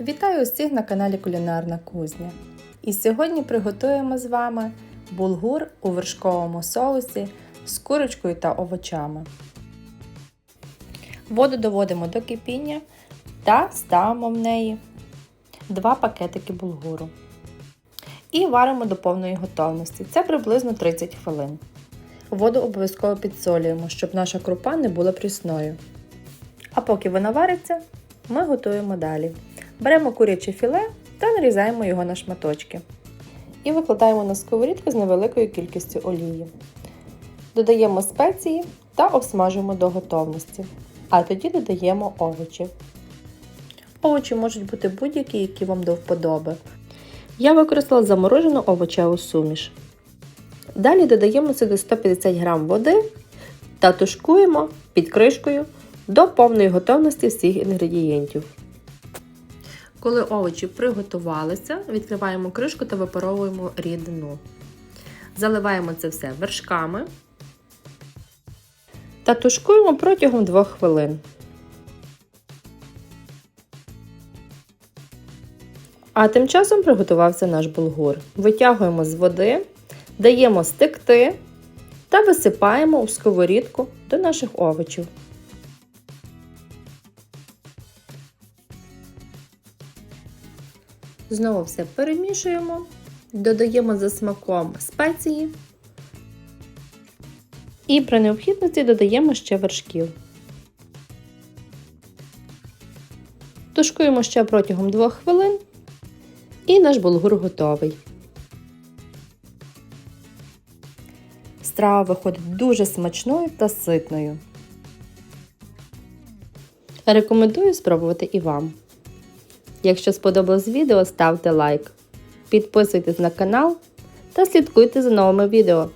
Вітаю усіх на каналі Кулінарна Кузня. І сьогодні приготуємо з вами булгур у вершковому соусі з курочкою та овочами. Воду доводимо до кипіння та ставимо в неї 2 пакетики булгуру. І варимо до повної готовності. Це приблизно 30 хвилин. Воду обов'язково підсолюємо, щоб наша крупа не була прісною. А поки вона вариться, ми готуємо далі. Беремо куряче філе та нарізаємо його на шматочки. І викладаємо на сковорідку з невеликою кількістю олії. Додаємо спеції та обсмажуємо до готовності. А тоді додаємо овочі. Овочі можуть бути будь-які, які вам до вподоби. Я використала заморожену овочеву суміш. Далі додаємо сюди 150 г води та тушкуємо під кришкою до повної готовності всіх інгредієнтів. Коли овочі приготувалися, відкриваємо кришку та випаровуємо рідину. Заливаємо це все вершками та тушкуємо протягом 2 хвилин. А тим часом приготувався наш булгур. Витягуємо з води, даємо стекти та висипаємо у сковорідку до наших овочів. Знову все перемішуємо, додаємо за смаком спеції і при необхідності додаємо ще вершків. Тушкуємо ще протягом 2 хвилин і наш булгур готовий. Страва виходить дуже смачною та ситною. Рекомендую спробувати і вам. Якщо сподобалось відео, ставте лайк. Підписуйтесь на канал та слідкуйте за новими відео.